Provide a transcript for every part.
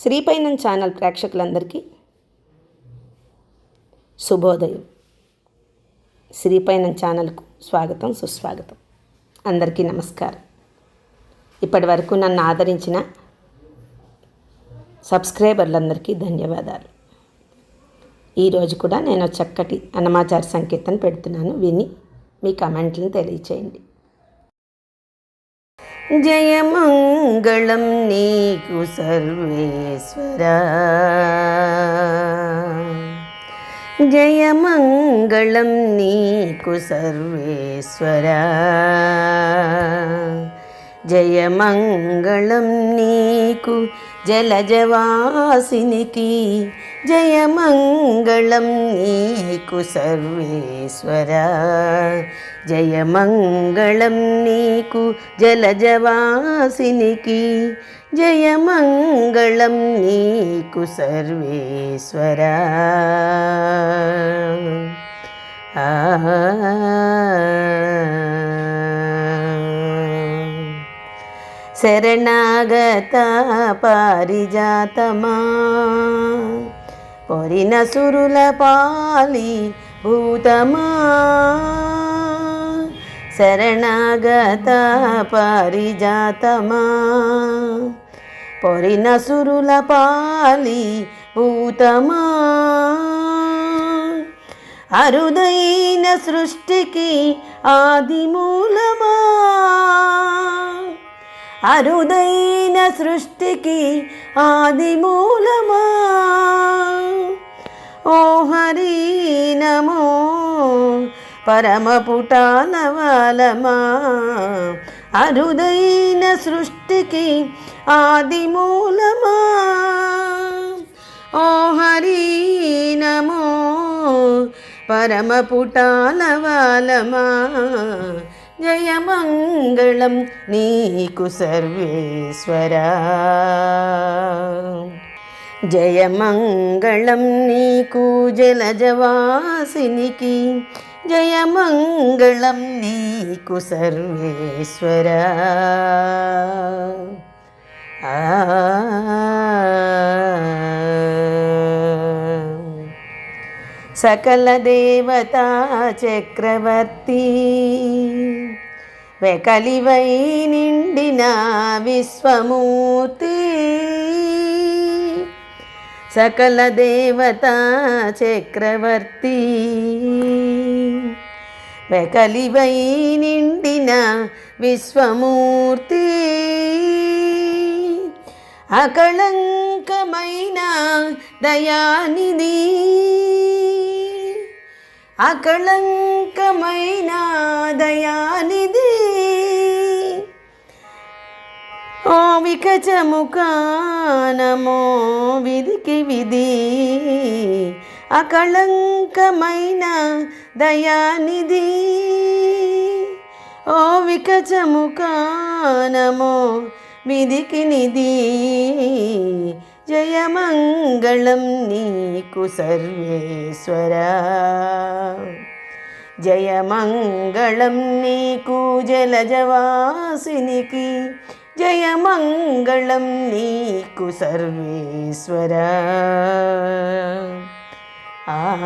శ్రీపైనం channel ప్రేక్షకులందరికీ శుభోదయం. శ్రీపైనం ఛానల్కు స్వాగతం సుస్వాగతం. అందరికీ నమస్కారం. ఇప్పటి వరకు నన్ను ఆదరించిన సబ్స్క్రైబర్లందరికీ ధన్యవాదాలు. ఈరోజు కూడా నేను చక్కటి అన్నమాచార సంకేతం పెడుతున్నాను. విని మీ కమెంట్లను తెలియచేయండి. జయమంగళం నీకు సర్వేశ్వర. జయమంగళం నీకు సర్వేశ్వర. జయమంగళం నీకు జలజవాసినికి జయమంగళం నీకు సర్వేశ్వరా. జయమంగళం నీకు జలజవాసినికి జయమంగళం నీకు సర్వేశ్వర. ఆ శరణాగత పారిజాతమా. పొరిన సురుల పాలి భూతమా. శరణాగత పారిజాతమా. పొరిన సురుల పాలి భూతమా. అరుదైన సృష్టికి ఆది మూలమా అరుదైన సృష్టికి ఆది మూలమా ఓ హరి నమో పరమ పుటాలవాలమా అరుదైన సృష్టికి ఆది మూలమా ఓ హరి నమో పరమ పుటాలవాలమా జయమంగళం నీకు సర్వేశ్వర. జయమంగళం నీకు జలజవాసినికి జయమంగళం నీకు సర్వేశ్వర. ఆ సకలదేవతా చక్రవర్తి. వెకలివై నిండిన విశ్వమూర్తి. సకల దేవతా చక్రవర్తి. వెకలివై నిండిన విశ్వమూర్తి. అకళంకమైన దయానిధి. అకళంకమైన దయానిధి. ఓ వికచముఖానమో విధికి విధి. అకళంకమైన దయానిది ఓ వికచముఖానమో విధికి నిధి. జయమంగళం నీకు సర్వేశ్వర. జయమంగళం నీకు జలజవాసినికి జయమంగళం నీకు సర్వేశ్వర. ఆ.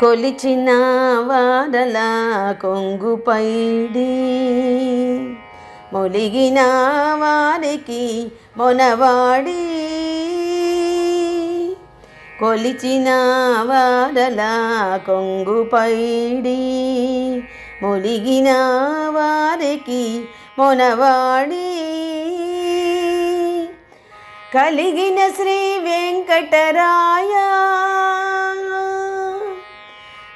కొలిచిన వారల కొంగుపైడి మొలిగిన వారికి మొనవాడి. కొలిచిన వారల కొంగుపైడి మొలిగిన వారికి మొనవాడి. కలిగిన శ్రీ వెంకటరాయ.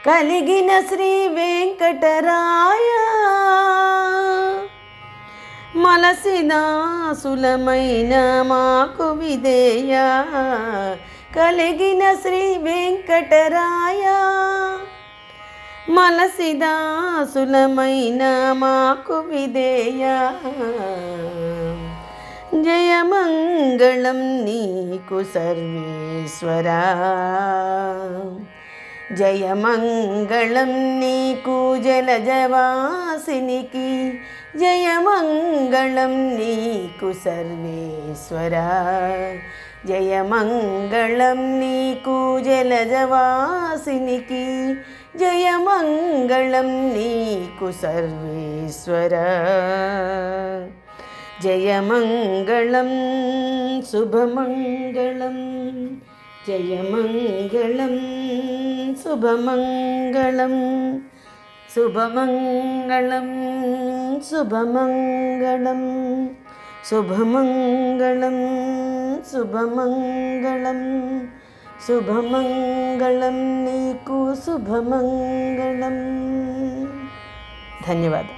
కలిగిన శ్రీ వెంకటరాయ. మలసిదాసులమైన మాకు విధేయ. కలిగిన శ్రీ వెంకటరాయ. మలసిదాసులమైన మాకు విధేయ. జయమంగళం నీకు సర్వేశ్వరా. జయమంగళం నీకు జలజవాసినికి జయమంగళం నీకు సర్వేశ్వర. జయమంగళం నీకు జలజవాసినికి జయమంగళం నీకు సర్వేశ్వర. జయమంగళం శుభమంగళం జయమంగళం శుభమంగళం శుభమంగళం శుభమంగళం శుభమంగళం శుభమంగళం శుభమంగళం నీకు శుభమంగళం ధన్యవాదాలు